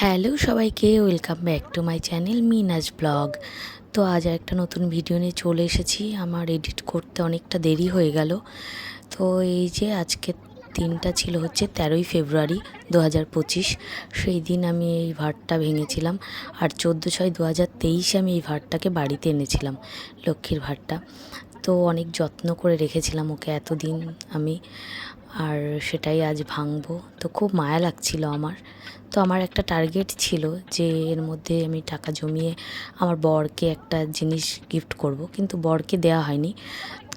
Hello সবাইকে, welcome back to my channel Minaj vlog. তো আজ একটা নতুন ভিডিও নিয়ে চলে এসেছি। আমার এডিট করতে অনেকটা দেরি হয়ে গেল। তো এই যে আজকে দিনটা ছিল হচ্ছে তেরোই ফেব্রুয়ারি দু হাজার পঁচিশ। সেই দিন আমি এই ভাতটা ভেঙেছিলাম আর চোদ্দ ছয় দু হাজার তেইশে আমি এই ভাতটাকে বাড়িতে এনেছিলাম, লক্ষ্মীর ভাটটা তো অনেক যত্ন করে রেখেছিলাম ওকে এতদিন আমি। আর সেটাই আজ ভাঙবো। তো খুব মায়া লাগছিল আমার। তো আমার একটা টার্গেট ছিল যে এর মধ্যে আমি টাকা জমিয়ে আমার বরকে একটা জিনিস গিফট করব। কিন্তু বরকে দেওয়া হয়নি।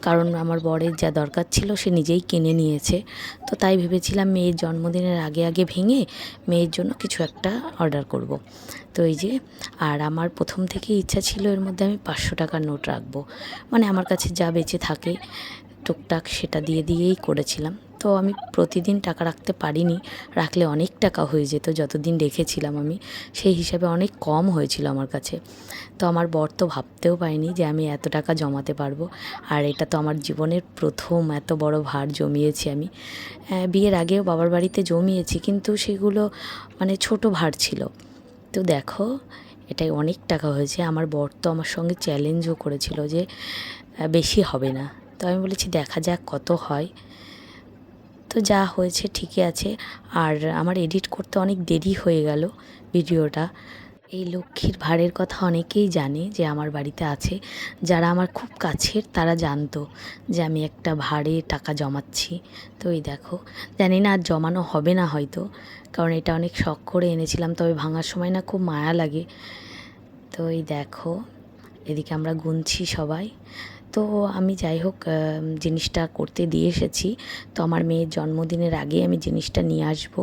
কারণ আমার বরের যা দরকার ছিল সে নিজেই কিনে নিয়েছে। তো তাই ভেবেছিলাম মেয়ের জন্মদিনের আগে আগে ভেঙে মেয়ের জন্য কিছু একটা অর্ডার করব। তো এই যে, আর আমার প্রথম থেকে ইচ্ছা ছিল এর মধ্যে আমি পাঁচশো টাকার নোট রাখব। মানে আমার কাছে যা বেঁচে থাকে, টুকটাক সেটা দিয়ে দিয়েই করেছিলাম। তো আমি প্রতিদিন টাকা রাখতে পারিনি। রাখলে অনেক টাকা হয়ে যেত, যতদিন রেখেছিলাম আমি। সেই হিসাবে অনেক কম হয়েছিল আমার কাছে। তো আমার বর তো ভাবতেও পারিনি যে আমি এত টাকা জমাতে পারব। আর এটা তো আমার জীবনের প্রথম এত বড় ভার জমিয়েছি আমি। বিয়ের আগেও বাবার বাড়িতে জমিয়েছি, কিন্তু সেগুলো মানে ছোট ভার ছিল। তো দেখো, এটাই অনেক টাকা হয়েছে। আমার বর তো আমার সঙ্গে চ্যালেঞ্জও করেছিল যে বেশি হবে না। তো আমি বলেছি, দেখা যাক কত হয়। তো যা হয়েছে ঠিকই আছে। আর আমার এডিট করতে অনেক দেরি হয়ে গেল ভিডিওটা। এই লক্ষ্মীর ভাড়ের কথা অনেকেই জানে যে আমার বাড়িতে আছে। যারা আমার খুব কাছের তারা জানতো যে আমি একটা ভাড়ে টাকা জমাচ্ছি। তো এই দেখো, জানি না আর জমানো হবে না হয়তো, কারণ এটা অনেক শখ করে এনেছিলাম, তবে ভাঙার সময় না খুব মায়া লাগে। তো এই দেখো, এদিকে আমরা গুনছি সবাই। তো আমি যাই হোক জিনিসটা করতে দিয়ে এসেছি। তো আমার মেয়ের জন্মদিনের আগে আমি জিনিসটা নিয়ে আসব।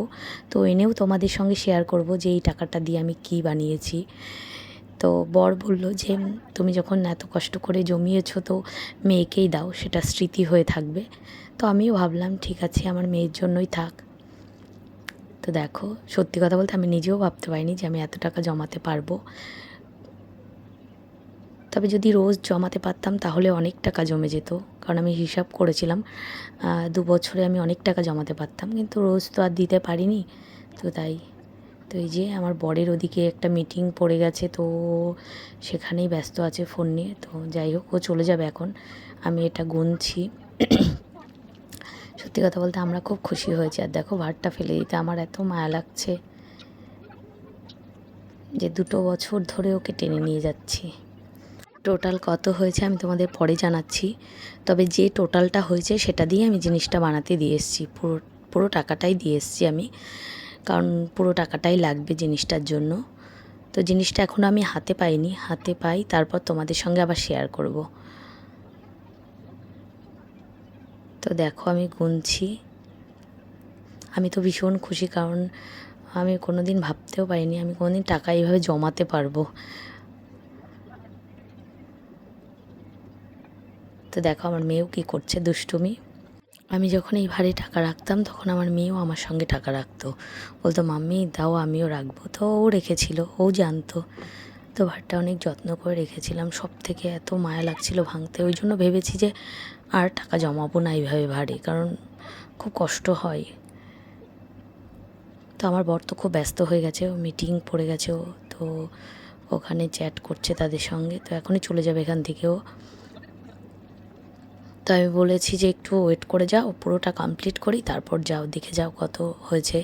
তো এনেও তোমাদের সঙ্গে শেয়ার করব যে এই টাকাটা দিয়ে আমি কি বানিয়েছি। তো বর বলল যে, তুমি যখন এত কষ্ট করে জমিয়েছো, তো মেয়েকেই দাও, সেটা স্মৃতি হয়ে থাকবে। তো আমিও ভাবলাম, ঠিক আছে, আমার মেয়ের জন্যই থাক। তো দেখো, সত্যি কথা বলতে আমি নিজেও ভাবতে পারিনি যে আমি এত টাকা জমাতে পারব। তবে যদি রোজ জমাতে পারতাম, তাহলে অনেক টাকা জমে যেত। কারণ আমি হিসাব করেছিলাম দু বছরে আমি অনেক টাকা জমাতে পারতাম, কিন্তু রোজ তো আর দিতে পারিনি। তো তাই, তো এই যে আমার বরের ওদিকে একটা মিটিং পড়ে গেছে, তো সেখানেই ব্যস্ত আছে ফোন নিয়ে। তো যাই হোক, ও চলে যাবে এখন। আমি এটা গুনছি। সত্যি কথা বলতে আমরা খুব খুশি হয়েছি। আর দেখো, ভাতটা ফেলে দিতে আমার এত মায়া লাগছে যে দুটো বছর ধরে ওকে টেনে নিয়ে যাচ্ছি। টোটাল কত হয়েছে আমি তোমাদের পরে জানাচ্ছি। তবে যে টোটালটা হয়েছে সেটা দিয়ে আমি জিনিসটা বানাতে দিয়ে এসেছি। পুরো পুরো টাকাটাই দিয়ে এসেছি আমি। কারণ পুরো টাকাটাই লাগবে জিনিসটার জন্য। তো জিনিসটা এখনও আমি হাতে পাইনি। হাতে পাই, তারপর তোমাদের সঙ্গে আবার শেয়ার করব। তো দেখো আমি গুনছি। আমি তো ভীষণ খুশি কারণ আমি কোনো দিন ভাবতেও পারিনি আমি কোনো দিন টাকা এইভাবে জমাতে পারব। তো দেখো আমার মেয়েও কী করছে, দুষ্টুমি। আমি যখন এই ভারে টাকা রাখতাম, তখন আমার মেয়েও আমার সঙ্গে টাকা রাখতো। বলতো, মাম্মি, দাও, আমিও রাখব। তো ও রেখেছিল, ও জানতো। তো ভারটা অনেক যত্ন করে রেখেছিলাম। সব থেকে এত মায়া লাগছিল ভাঙতে। ওই জন্য ভেবেছি যে আর টাকা জমাবো না এইভাবে ভারে কারণ খুব কষ্ট হয়। তো আমার বর তো খুব ব্যস্ত হয়ে গেছে, ও মিটিং পড়ে গেছে ও। তো ওখানে চ্যাট করছে তাদের সঙ্গে। তো এখনই চলে যাবে এখান থেকেও। তো আমি বলেছি যে একটু ওয়েট করে যাও, পুরোটা কমপ্লিট করি, তারপর যাও, দেখে যাও কত হয়েছে।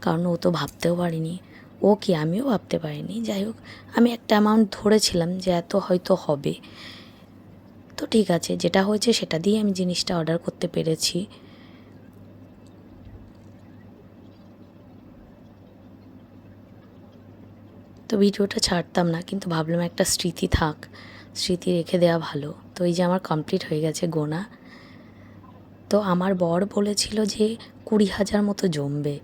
কারণ ও তো ভাবতেও পারিনি। ও কি আমিও ভাবতে পারিনি? যাই হোক, আমি একটা অ্যামাউন্ট ধরেছিলাম যে এত হয়তো হবে। তো ঠিক আছে, যেটা হয়েছে সেটা দিয়ে আমি জিনিসটা অর্ডার করতে পেরেছি। তো ভিডিওটা ছাড়তাম না, কিন্তু ভাবলাম একটা স্মৃতি থাক। স্মৃতি রেখে দেওয়া ভালো। তো এই যে আমার কমপ্লিট হয়ে গেছে গোনা। তো আমার বর বলেছিল যে কুড়ি হাজার মতো জমবে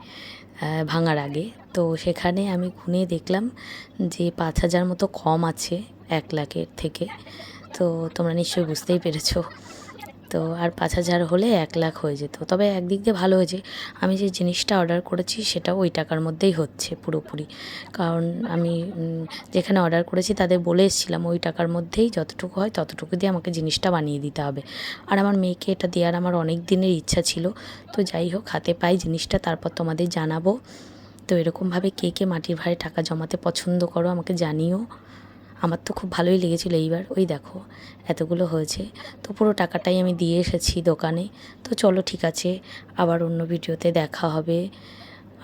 ভাঙার আগে। তো সেখানে আমি গুনে দেখলাম যে পাঁচ হাজার মতো কম আছে এক লাখের থেকে। তো তোমরা নিশ্চয়ই বুঝতেই পেরেছ। তো আর পাঁচ হাজার হলে এক লাখ হয়ে যেত। তবে একদিক দিয়ে ভালো হয়েছে। আমি যে জিনিসটা অর্ডার করেছি সেটা ওই টাকার মধ্যেই হচ্ছে পুরোপুরি। কারণ আমি যেখানে অর্ডার করেছি তাদের বলে এসেছিলাম, ওই টাকার মধ্যেই যতটুকু হয় ততটুকু দিয়ে আমাকে জিনিসটা বানিয়ে দিতে হবে। আর আমার মেয়েকে এটা দেওয়ার আমার অনেক দিনের ইচ্ছা ছিল। তো যাই হোক, হাতে পাই জিনিসটা, তারপর তোমাদের জানাব। তো এরকমভাবে কে কে মাটির ভাঁড়ে টাকা জমাতে পছন্দ করো আমাকে জানিও। আমার তো খুব ভালোই লেগেছিল এইবার। ওই দেখো, এতগুলো হয়েছে। তো পুরো টাকাটাই আমি দিয়ে এসেছি দোকানে। তো চলো ঠিক আছে, আবার অন্য ভিডিওতে দেখা হবে।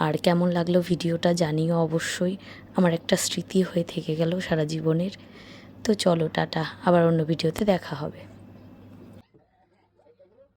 আর কেমন লাগল ভিডিওটা জানিও অবশ্যই। আমার একটা স্মৃতি হয়ে থেকে গেল সারা জীবনের। তো চলো টাটা, আবার অন্য ভিডিওতে দেখা হবে।